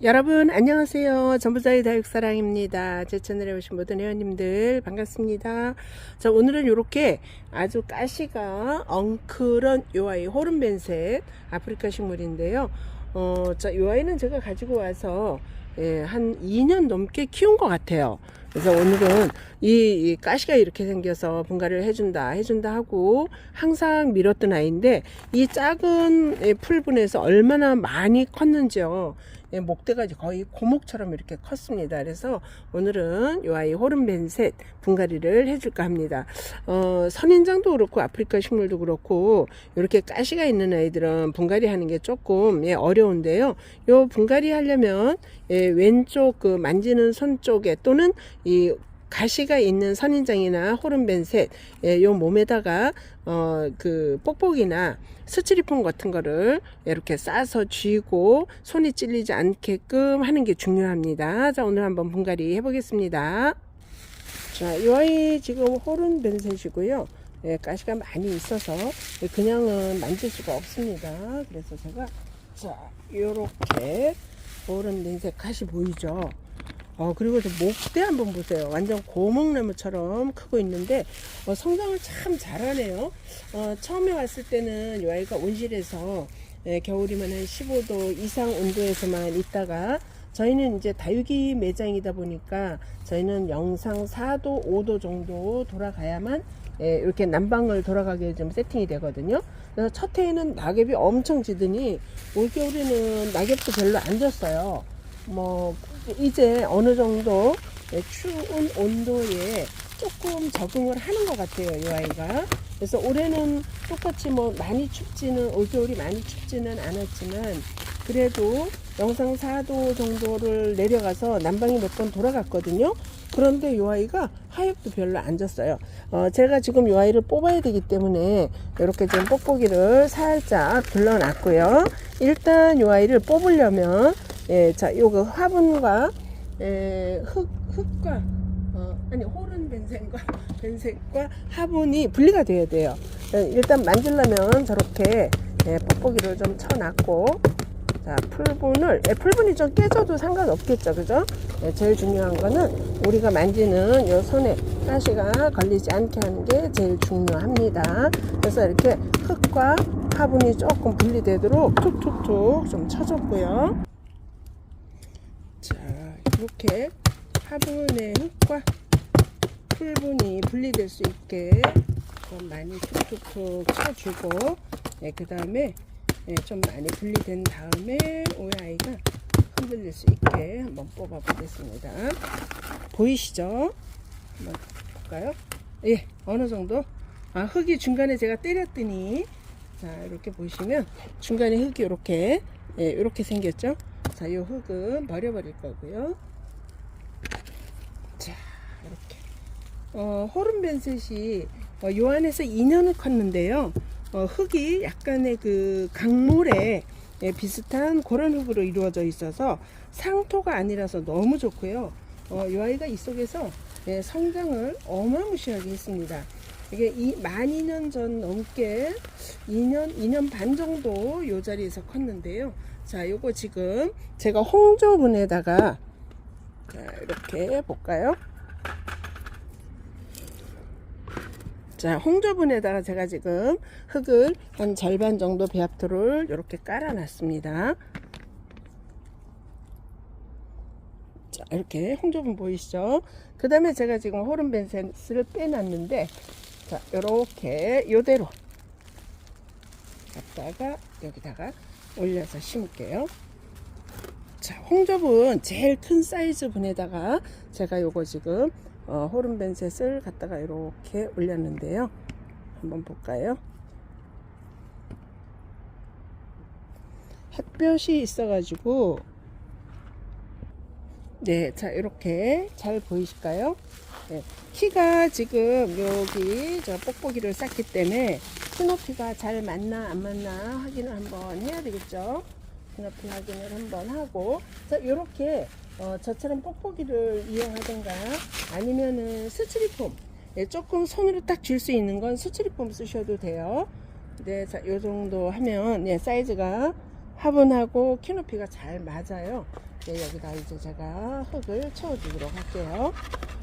여러분 안녕하세요. 전부자의 다육사랑입니다. 제 채널에 오신 모든 회원님들 반갑습니다. 자 오늘은 이렇게 아주 가시가 엉클한 요 아이 호른벤셋 아프리카 식물인데요. 어, 자, 요 아이는 제가 가지고 와서 예, 한 2년 넘게 키운 것 같아요. 그래서 오늘은 이, 이 가시가 이렇게 생겨서 분갈이를 해준다, 해준다 하고 항상 밀었던 아이인데 이 작은 예, 풀분에서 얼마나 많이 컸는지요. 예, 목대가 거의 고목처럼 이렇게 컸습니다. 그래서 오늘은 이 아이 호른벤셋 분갈이를 해줄까 합니다. 어, 선인장도 그렇고 아프리카 식물도 그렇고 이렇게 가시가 있는 아이들은 분갈이 하는 게 조금 예, 어려운데요. 요 분갈이 하려면 예, 왼쪽 그 만지는 손 쪽에 또는 이 가시가 있는 선인장이나 호른벤셋 예, 요 몸에다가 어 그 뽁뽁이나 스치리폼 같은 거를 이렇게 싸서 쥐고 손이 찔리지 않게끔 하는 게 중요합니다. 자 오늘 한번 분갈이 해보겠습니다. 자, 이 아이 지금 호른 벤셋이고요. 예, 가시가 많이 있어서 그냥은 만질 수가 없습니다. 그래서 제가 자 요렇게 호른 벤셋 가시 보이죠? 어, 그리고 저 목대 한번 보세요. 완전 고목나무처럼 크고 있는데, 어, 성장을 참 잘하네요. 어, 처음에 왔을 때는 이 아이가 온실에서, 예, 겨울이면 한 15도 이상 온도에서만 있다가, 저희는 이제 다육이 매장이다 보니까, 저희는 영상 4도, 5도 정도 돌아가야만, 예, 이렇게 난방을 돌아가게 좀 세팅이 되거든요. 그래서 첫 해에는 낙엽이 엄청 지더니, 올겨울에는 낙엽도 별로 안 졌어요. 뭐 이제 어느 정도 예, 추운 온도에 조금 적응을 하는 것 같아요, 이 아이가. 그래서 올해는 똑같이 뭐 많이 춥지는 올겨울이 많이 춥지는 않았지만 그래도 영상 4도 정도를 내려가서 난방이 몇 번 돌아갔거든요. 그런데 이 아이가 하엽도 별로 안 졌어요. 어, 제가 지금 이 아이를 뽑아야 되기 때문에 이렇게 좀 뽁뽁이를 살짝 둘러놨고요. 일단 이 아이를 뽑으려면 예, 자, 요거 화분과 예, 흙, 흙과 어, 아니 호른 벤생과 벤생과 화분이 분리가 돼야 돼요. 예, 일단 만들려면 저렇게 예, 뽁뽁이를 좀 쳐놨고 자, 풀분을 예, 풀분이 좀 깨져도 상관없겠죠, 그죠? 예, 제일 중요한 거는 우리가 만지는 요 손에 가시가 걸리지 않게 하는 게 제일 중요합니다. 그래서 이렇게 흙과 화분이 조금 분리되도록 툭툭툭 좀 쳐줬고요. 자, 이렇게 화분의 흙과 풀분이 분리될 수 있게 좀 많이 툭툭툭 쳐주고, 네, 그 다음에 네, 좀 많이 분리된 다음에 오이 아이가 흔들릴 수 있게 한번 뽑아 보겠습니다. 보이시죠? 한번 볼까요? 예, 어느 정도? 아, 흙이 중간에 제가 때렸더니, 자, 이렇게 보시면 중간에 흙이 이렇게, 예, 이렇게 생겼죠? 자, 이 흙은 버려버릴 거고요. 자, 이렇게. 어, 호른벤셋이 어, 요 안에서 2년을 컸는데요. 어, 흙이 약간의 그 강물에 예, 비슷한 그런 흙으로 이루어져 있어서 상토가 아니라서 너무 좋고요. 어, 이 아이가 이 속에서 예, 성장을 어마무시하게 했습니다. 이게 이, 만 2년 전 넘게 2년, 2년 반 정도 이 자리에서 컸는데요. 자, 요거 지금 제가 홍조분에다가 자, 이렇게 볼까요? 자, 홍조분에다가 제가 지금 흙을 한 절반 정도 배합토를 이렇게 깔아 놨습니다. 자, 이렇게 홍조분 보이시죠? 그 다음에 제가 지금 호른벤셋을 빼놨는데, 자, 요렇게 요대로 갖다가 여기다가 올려서 심을게요. 자, 홍조분 제일 큰 사이즈 분에다가 제가 요거 지금 어, 호른벤셋을 갖다가 이렇게 올렸는데요. 한번 볼까요? 햇볕이 있어가지고 네, 자 이렇게 잘 보이실까요? 네, 키가 지금 여기 저 뽁뽁이를 쌌기 때문에 스높이가 잘 맞나 안 맞나 확인을 한번 해야 되겠죠. 스높이 확인을 한번 하고 자 이렇게 어, 저처럼 뽁뽁이를 이용하던가 아니면은 스치리폼 예, 조금 손으로 딱쥘수 있는 건 스치리폼 쓰셔도 돼요. 네, 자, 요 정도 하면 예, 사이즈가 화분하고 키높이가 잘 맞아요. 네, 여기다 이제 제가 흙을 채워주도록 할게요.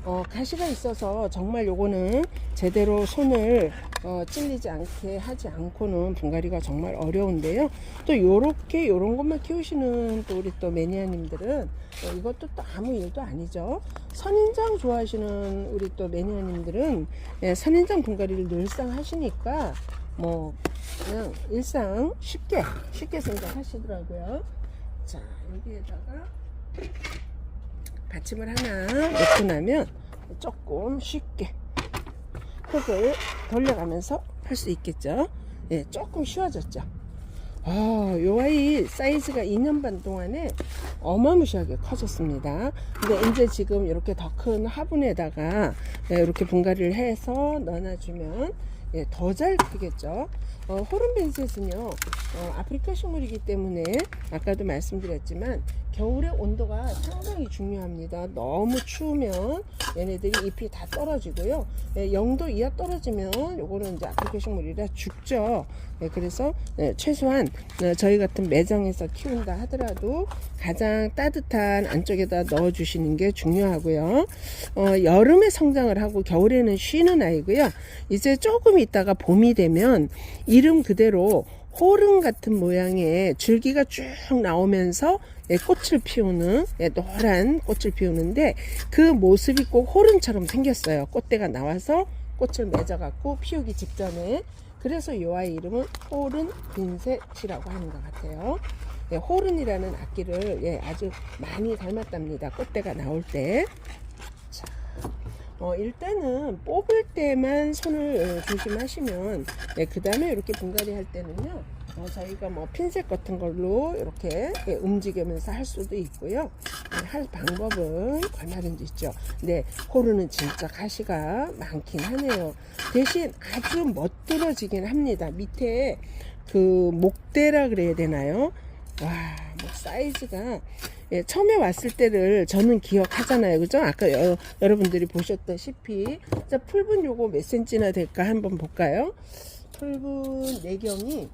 어, 가시가 있어서 정말 요거는 제대로 손을 어, 찔리지 않게 하지 않고는 분갈이가 정말 어려운데요. 또 요렇게 요런 것만 키우시는 또 우리 또 매니아님들은 어, 이것도 또 아무 일도 아니죠. 선인장 좋아하시는 우리 또 매니아님들은 예, 선인장 분갈이를 늘상 하시니까 뭐 그냥 일상 쉽게 쉽게 생각하시더라고요. 자 여기에다가 받침을 하나 놓고 나면 조금 쉽게 흙을 돌려가면서 할 수 있겠죠. 예, 조금 쉬워졌죠. 아, 요 아이 사이즈가 2년 반 동안에 어마무시하게 커졌습니다. 근데 이제 지금 이렇게 더 큰 화분에다가 예, 이렇게 분갈이를 해서 넣어놔주면 예, 더잘 크겠죠. 어, 호른벤셋은요, 어, 아프리카 식물이기 때문에 아까도 말씀드렸지만 겨울의 온도가 상당히 중요합니다. 너무 추우면 얘네들이 잎이 다 떨어지고요. 예, 0도 이하 떨어지면 요거는 이제 아프리카 식물이라 죽죠. 예, 그래서 예, 최소한 어, 저희 같은 매장에서 키운다 하더라도 가장 따뜻한 안쪽에다 넣어 주시는 게 중요하고요. 어, 여름에 성장을 하고 겨울에는 쉬는 아이고요. 이제 조금 있다가 봄이 되면 이름 그대로 호른 같은 모양의 줄기가 쭉 나오면서 예, 꽃을 피우는 예, 노란 꽃을 피우는데 그 모습이 꼭 호른처럼 생겼어요. 꽃대가 나와서 꽃을 맺어갖고 피우기 직전에 그래서 이 아이 이름은 호른 빈셋이라고 하는 것 같아요. 예, 호른이라는 악기를 예, 아주 많이 닮았답니다. 꽃대가 나올 때. 자, 어, 일단은 뽑을 때만 손을 어, 조심하시면 예, 그 다음에 이렇게 분갈이 할 때는요 어, 저희가 뭐 핀셋 같은 걸로 이렇게 예, 움직이면서 할 수도 있고요. 예, 할 방법은 얼마든지 있죠. 근데 호르는 진짜 가시가 많긴 하네요. 대신 아주 멋들어지긴 합니다. 밑에 그 목대라 그래야 되나요? 와, 뭐 사이즈가 예, 처음에 왔을 때를 저는 기억하잖아요. 그죠? 아까 여, 여러분들이 보셨다시피 자, 풀분 요거 몇 센치나 될까 한번 볼까요? 풀분 내경이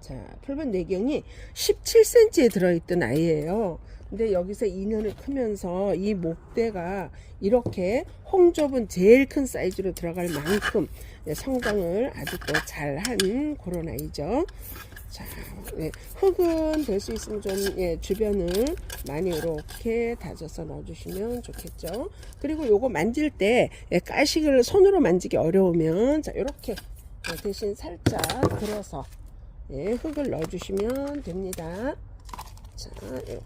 자, 풀분 내경이 17cm에 들어있던 아이예요. 근데 여기서 2년을 크면서 이 목대가 이렇게 홍좁은 제일 큰 사이즈로 들어갈 만큼 예, 성장을 아주 또 잘한 그런 아이죠. 자, 예, 흙은 될 수 있으면 좀 예, 주변을 많이 이렇게 다져서 넣어주시면 좋겠죠. 그리고 요거 만질 때 예, 가식을 손으로 만지기 어려우면 자 이렇게 예, 대신 살짝 들어서 예, 흙을 넣어주시면 됩니다. 자 이렇게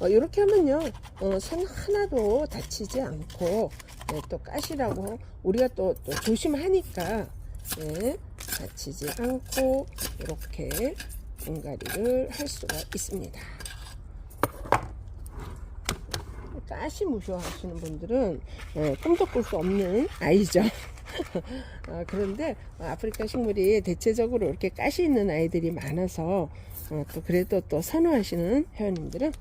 어, 이렇게 하면요 어, 손 하나도 다치지 않고 예, 또 가시라고 우리가 또, 또 조심하니까 예, 다치지 않고 이렇게 분갈이를 할 수가 있습니다. 가시 무서워하시는 분들은 예, 꿈도 꿀 수 없는 아이죠. 어, 그런데 아프리카 식물이 대체적으로 이렇게 가시 있는 아이들이 많아서 어, 또 그래도 또 선호하시는 회원님들은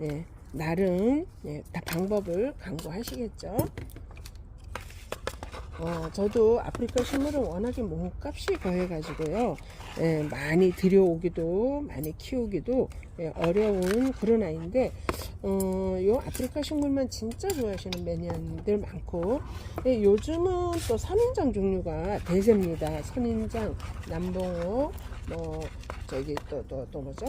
예, 나름 예, 다 방법을 강구하시겠죠. 어, 저도 아프리카 식물은 워낙에 몸값이 거해가지고요. 예, 많이 들여오기도, 많이 키우기도 예, 어려운 그런 아이인데, 어, 요 아프리카 식물만 진짜 좋아하시는 매니아님들 많고, 예, 요즘은 또 선인장 종류가 대세입니다. 선인장, 남봉호, 뭐, 저기 또, 또, 또 뭐죠?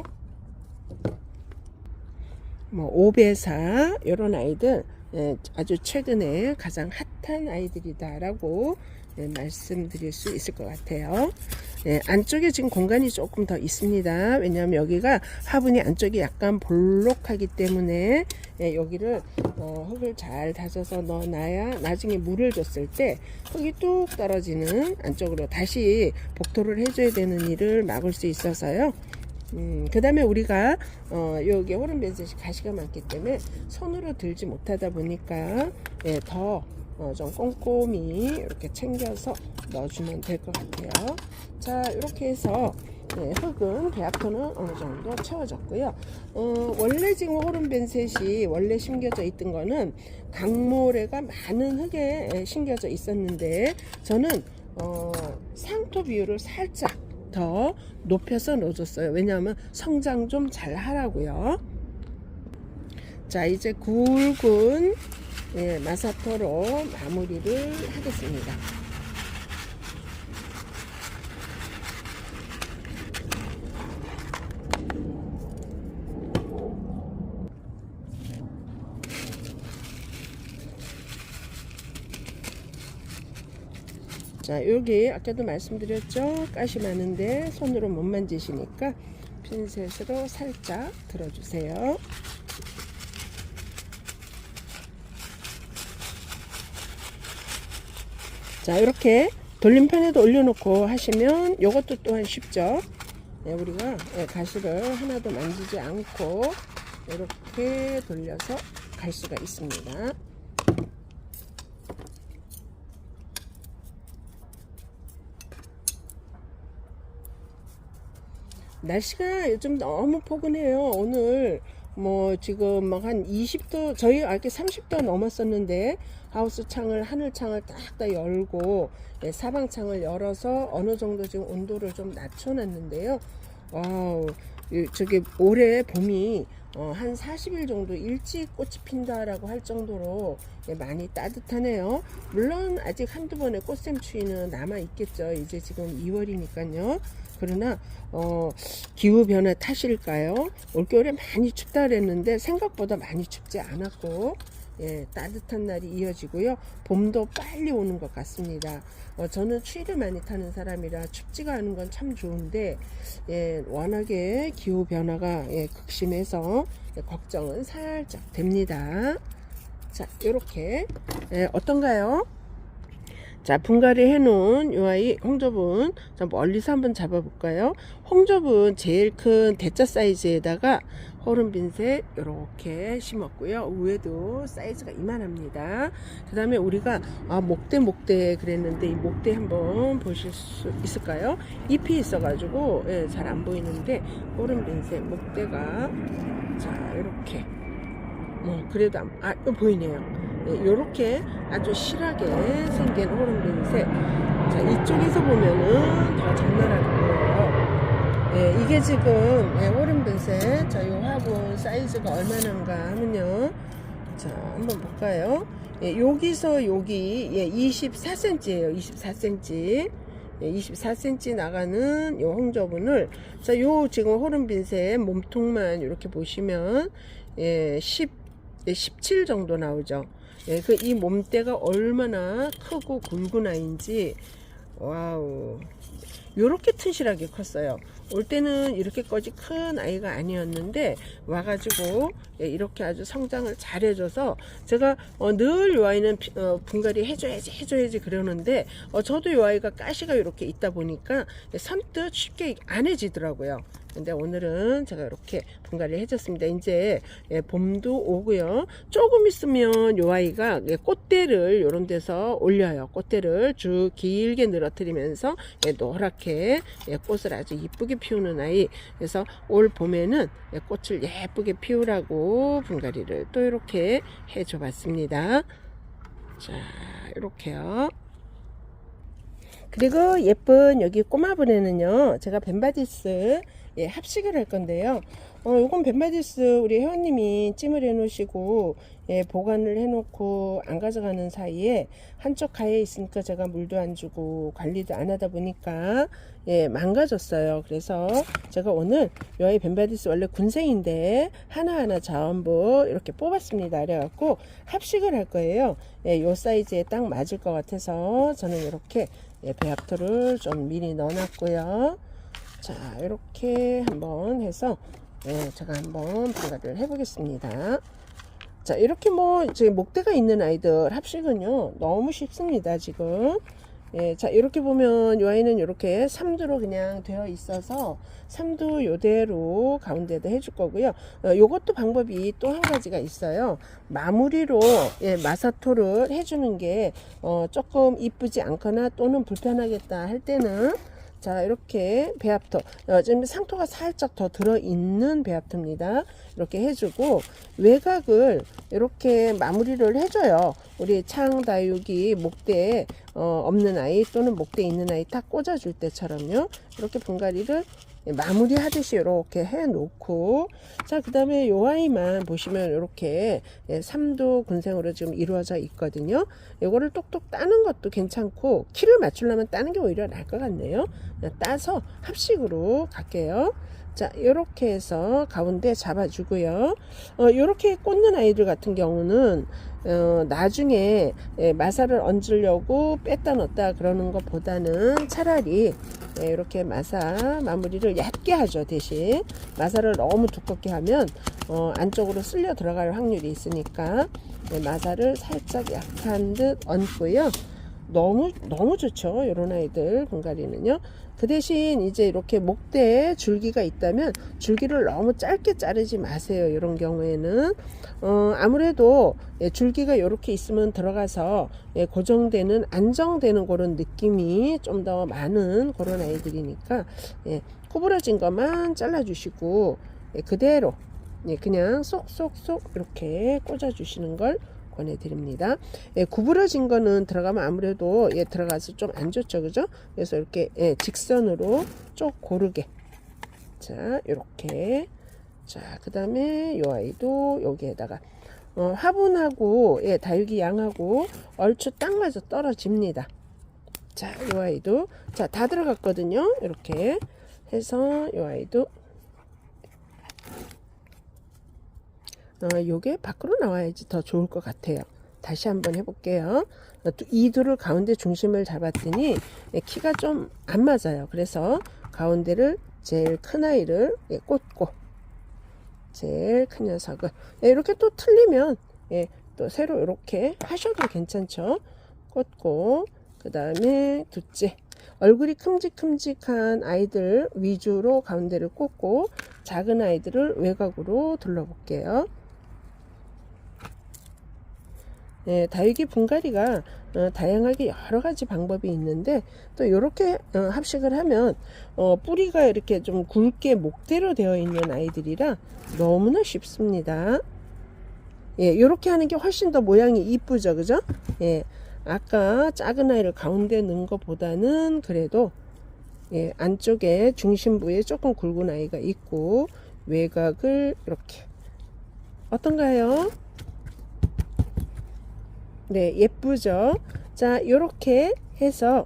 뭐, 오배사, 요런 아이들, 예, 아주 최근에 가장 핫한 아이들이다라고 예, 말씀드릴 수 있을 것 같아요. 예, 안쪽에 지금 공간이 조금 더 있습니다. 왜냐하면 여기가 화분이 안쪽이 약간 볼록하기 때문에 예, 여기를 어, 흙을 잘 다져서 넣어놔야 나중에 물을 줬을 때 흙이 뚝 떨어지는 안쪽으로 다시 복토를 해줘야 되는 일을 막을 수 있어서요. 음, 그 다음에 우리가, 어, 여기 호른벤셋이 가시가 많기 때문에 손으로 들지 못하다 보니까, 예, 더, 어, 좀 꼼꼼히 이렇게 챙겨서 넣어주면 될 것 같아요. 자, 이렇게 해서, 예, 흙은 배합토는 어느 정도 채워졌고요. 어, 원래 지금 호른벤셋이 원래 심겨져 있던 거는 강모래가 많은 흙에 예, 심겨져 있었는데, 저는, 어, 상토 비율을 살짝 더 높여서 넣어줬어요. 왜냐하면 성장 좀 잘 하라고요. 자 이제 굵은 예, 마사토로 마무리를 하겠습니다. 자 여기 아까도 말씀드렸죠? 가시 많은데 손으로 못 만지시니까 핀셋으로 살짝 들어주세요. 자 이렇게 돌림판에도 올려놓고 하시면 이것도 또한 쉽죠? 네, 우리가 예, 가시를 하나도 만지지 않고 이렇게 돌려서 갈 수가 있습니다 날씨가 요즘 너무 포근해요. 오늘 뭐 지금 막 한 20도 저희 아까 30도 넘었었는데 하우스 창을 하늘 창을 딱다 열고 예, 사방 창을 열어서 어느 정도 지금 온도를 좀 낮춰놨는데요. 와우 이- 저기 올해 봄이 어, 한 40일 정도 일찍 꽃이 핀다라고 할 정도로 예, 많이 따뜻하네요. 물론 아직 한두 번의 꽃샘 추위는 남아 있겠죠. 이제 지금 2월이니까요. 그러나 어, 기후 변화 탓일까요? 올겨울에 많이 춥다 그랬는데 생각보다 많이 춥지 않았고 예, 따뜻한 날이 이어지고요. 봄도 빨리 오는 것 같습니다. 어, 저는 추위를 많이 타는 사람이라 춥지가 않은 건 참 좋은데 예, 워낙에 기후 변화가 예, 극심해서 예, 걱정은 살짝 됩니다. 자, 이렇게 예, 어떤가요? 자, 분갈이 해놓은 요 아이 홍접은 자, 멀리서 한번 잡아볼까요? 홍접은 제일 큰 대자 사이즈에다가 호른빈색 이렇게 심었고요. 위에도 사이즈가 이만합니다. 그 다음에 우리가 아, 목대 목대 그랬는데 이 목대 한번 보실 수 있을까요? 잎이 있어 가지고 예, 잘 안 보이는데 호른빈색 목대가 자 이렇게 뭐 그래도 안, 아 보이네요. 이렇게 아주 실하게 생긴 호른빈색. 자 이쪽에서 보면은 더 적나라하게 보여요. 예, 이게 지금 예, 호른빈색. 자, 요 화분 사이즈가 얼마나인가 하면요. 자, 한번 볼까요? 예, 여기서 여기 예, 24cm예요. 24cm. 예, 24cm 나가는 요 홍저분을 자, 요 지금 호른빈색 몸통만 이렇게 보시면 예, 10, 예, 17 정도 나오죠. 예, 그이 몸대가 얼마나 크고 굵은 아이인지 와우. 요렇게 튼실하게 컸어요. 올 때는 이렇게까지 큰 아이가 아니었는데 와가지고 예, 이렇게 아주 성장을 잘 해줘서 제가 어, 늘이 아이는 피- 어, 분갈이 해줘야지 해줘야지 그러는데 어, 저도 이 아이가 가시가 이렇게 있다 보니까 예, 선뜻 쉽게 안 해지더라고요. 근데 오늘은 제가 이렇게 분갈이를 해줬습니다. 이제 예, 봄도 오고요. 조금 있으면 요 아이가 예, 꽃대를 요런 데서 올려요. 꽃대를 쭉 길게 늘어뜨리면서 예, 노랗게 예, 꽃을 아주 이쁘게 피우는 아이. 그래서 올 봄에는 예, 꽃을 예쁘게 피우라고 분갈이를 또 이렇게 해줘 봤습니다. 자, 이렇게요. 그리고 예쁜 여기 꼬마 분에는요, 제가 벤바디스 예, 합식을 할 건데요. 어, 요건 벤바디스 우리 회원님이 찜을 해놓으시고, 예, 보관을 해놓고 안 가져가는 사이에 한쪽 가에 있으니까 제가 물도 안 주고 관리도 안 하다 보니까, 예, 망가졌어요. 그래서 제가 오늘 요 아이 벤바디스 원래 군생인데 하나하나 전부 이렇게 뽑았습니다. 그래갖고 합식을 할 거예요. 예, 요 사이즈에 딱 맞을 것 같아서 저는 이렇게 예, 배합토를 좀 미리 넣어놨고요. 자, 이렇게 한번 해서 예, 제가 한번 분갈이를 해보겠습니다. 자, 이렇게 뭐 지금 목대가 있는 아이들 합식은요 너무 쉽습니다. 지금. 예, 자 이렇게 보면 이 아이는 이렇게 3두로 그냥 되어 있어서 3두 요대로 가운데다 해줄 거고요. 어, 요것도 방법이 또 한 가지가 있어요. 마무리로 예, 마사토를 해주는 게 어, 조금 이쁘지 않거나 또는 불편하겠다 할 때는 자, 이렇게 배합토. 어, 지금 상토가 살짝 더 들어있는 배합토입니다. 이렇게 해주고, 외곽을 이렇게 마무리를 해줘요. 우리 창다육이 목대에 어, 없는 아이 또는 목대에 있는 아이 딱 꽂아줄 때처럼요. 이렇게 분갈이를 마무리 하듯이 이렇게 해 놓고 자 그 다음에 요 아이만 보시면 이렇게 3도 군생으로 지금 이루어져 있거든요. 요거를 똑똑 따는 것도 괜찮고 키를 맞추려면 따는 게 오히려 나을 것 같네요. 따서 합식으로 갈게요. 자 이렇게 해서 가운데 잡아주고요. 어, 이렇게 꽂는 아이들 같은 경우는 어, 나중에 예, 마사를 얹으려고 뺐다 넣었다 그러는 것보다는 차라리 예, 이렇게 마사 마무리를 얇게 하죠 대신. 마사를 너무 두껍게 하면 어, 안쪽으로 쓸려 들어갈 확률이 있으니까 예, 마사를 살짝 약한 듯 얹고요. 너무 너무 좋죠 이런 아이들 분갈이는요 그 대신 이제 이렇게 목대에 줄기가 있다면 줄기를 너무 짧게 자르지 마세요 이런 경우에는. 어, 아무래도 예, 줄기가 이렇게 있으면 들어가서 예, 고정되는 안정되는 그런 느낌이 좀 더 많은 그런 아이들이니까 예, 구부러진 것만 잘라 주시고 예, 그대로 예, 그냥 쏙쏙쏙 이렇게 꽂아 주시는 걸 권해드립니다. 예, 구부러진 거는 들어가면 아무래도 예, 들어가서 좀 안 좋죠, 그죠? 그래서 이렇게 예, 직선으로 쭉 고르게 자 이렇게 자그 다음에 요 아이도 여기에다가 어, 화분하고 예, 다육이 양하고 얼추 딱 맞아 떨어집니다. 자, 요 아이도 자 다 들어갔거든요. 이렇게 해서 요 아이도 요게 밖으로 나와야지 더 좋을 것 같아요. 다시 한번 해볼게요. 어, 이 둘을 가운데 중심을 잡았더니 예, 키가 좀 안 맞아요. 그래서 가운데를 제일 큰 아이를 예, 꽂고 제일 큰 녀석을 예, 이렇게 또 틀리면 예, 또 새로 이렇게 하셔도 괜찮죠. 꽂고 그 다음에 둘째 얼굴이 큼직큼직한 아이들 위주로 가운데를 꽂고 작은 아이들을 외곽으로 둘러볼게요. 네, 다육이 분갈이가 어, 다양하게 여러 가지 방법이 있는데 또 이렇게 어, 합식을 하면 어, 뿌리가 이렇게 좀 굵게 목대로 되어 있는 아이들이라 너무나 쉽습니다. 예, 이렇게 하는 게 훨씬 더 모양이 이쁘죠, 그죠? 예, 아까 작은 아이를 가운데 넣은 것보다는 그래도 예, 안쪽에 중심부에 조금 굵은 아이가 있고 외곽을 이렇게 어떤가요? 네, 예쁘죠? 자, 이렇게 해서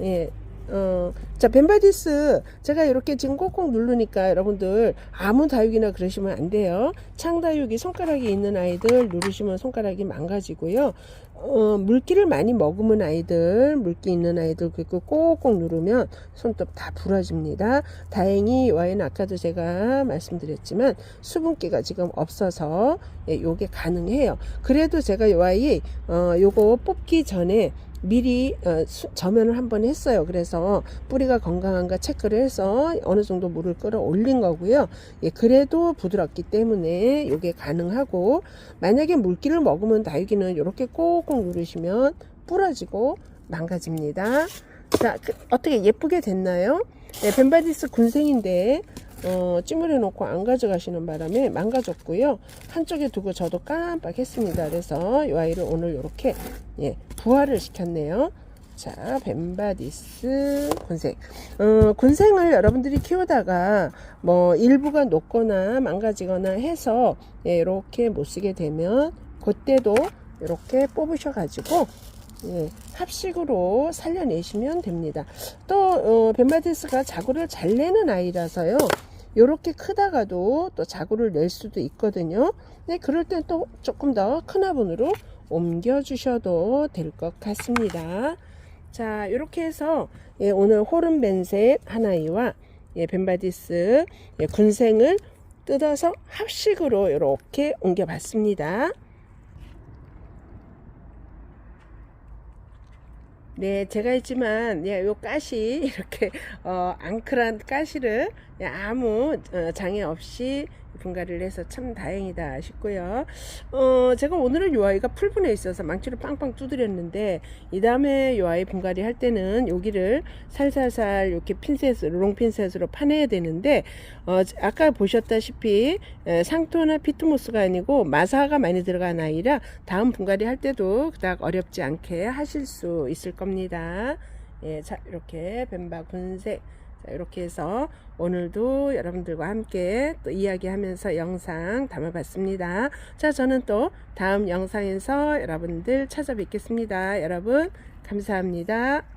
예, 어, 자, 벤바디스 제가 이렇게 지금 꼭꼭 누르니까 여러분들 아무 다육이나 그러시면 안 돼요. 창다육이 손가락이 있는 아이들 누르시면 손가락이 망가지고요. 어, 물기를 많이 머금은 아이들, 물기 있는 아이들 그리고 꼭꼭 누르면 손톱 다 부러집니다. 다행히 와인은 아까도 제가 말씀드렸지만 수분기가 지금 없어서 예, 요게 가능해요. 그래도 제가 이 와이 어, 요거 뽑기 전에 미리 어, 수, 저면을 한번 했어요. 그래서 뿌리가 건강한가 체크를 해서 어느 정도 물을 끌어 올린 거고요. 예, 그래도 부드럽기 때문에 이게 가능하고 만약에 물기를 먹으면 다육이는 이렇게 꼭꼭 누르시면 부러지고 망가집니다. 자, 그, 어떻게 예쁘게 됐나요? 네, 벤바디스 군생인데 어, 찌물해 놓고 안 가져가시는 바람에 망가졌고요. 한쪽에 두고 저도 깜빡했습니다. 그래서 이 아이를 오늘 이렇게 예, 부활을 시켰네요. 자, 벤바디스 군생. 어, 군생을 여러분들이 키우다가 뭐 일부가 녹거나 망가지거나 해서 예, 이렇게 못 쓰게 되면 그때도 이렇게 뽑으셔 가지고 예, 합식으로 살려내시면 됩니다. 또 어, 벤바디스가 자구를 잘 내는 아이라서요. 이렇게 크다가도 또 자구를 낼 수도 있거든요. 네, 그럴 땐 또 조금 더 큰 화분으로 옮겨 주셔도 될 것 같습니다. 자, 이렇게 해서 예, 오늘 호른벤셋 하나이와 예, 벤바디스 예, 군생을 뜯어서 합식으로 이렇게 옮겨 봤습니다. 네, 제가 했지만, 예, 요 가시, 이렇게, 어, 앙클한 가시를 예, 아무 어, 장애 없이 분갈이를 해서 참 다행이다 싶고요. 어, 제가 오늘은 요 아이가 풀분해 있어서 망치로 빵빵 두드렸는데 이 다음에 요 아이 분갈이 할 때는 여기를 살살살 이렇게 핀셋으로 롱핀셋으로 파내야 되는데 어, 아까 보셨다시피 에, 상토나 피트모스가 아니고 마사가 많이 들어간 아이라 다음 분갈이 할 때도 그닥 어렵지 않게 하실 수 있을 겁니다. 예, 자 이렇게 뱀바 군색 자, 이렇게 해서 오늘도 여러분들과 함께 또 이야기하면서 영상 담아봤습니다. 자, 저는 또 다음 영상에서 여러분들 찾아뵙겠습니다. 여러분, 감사합니다.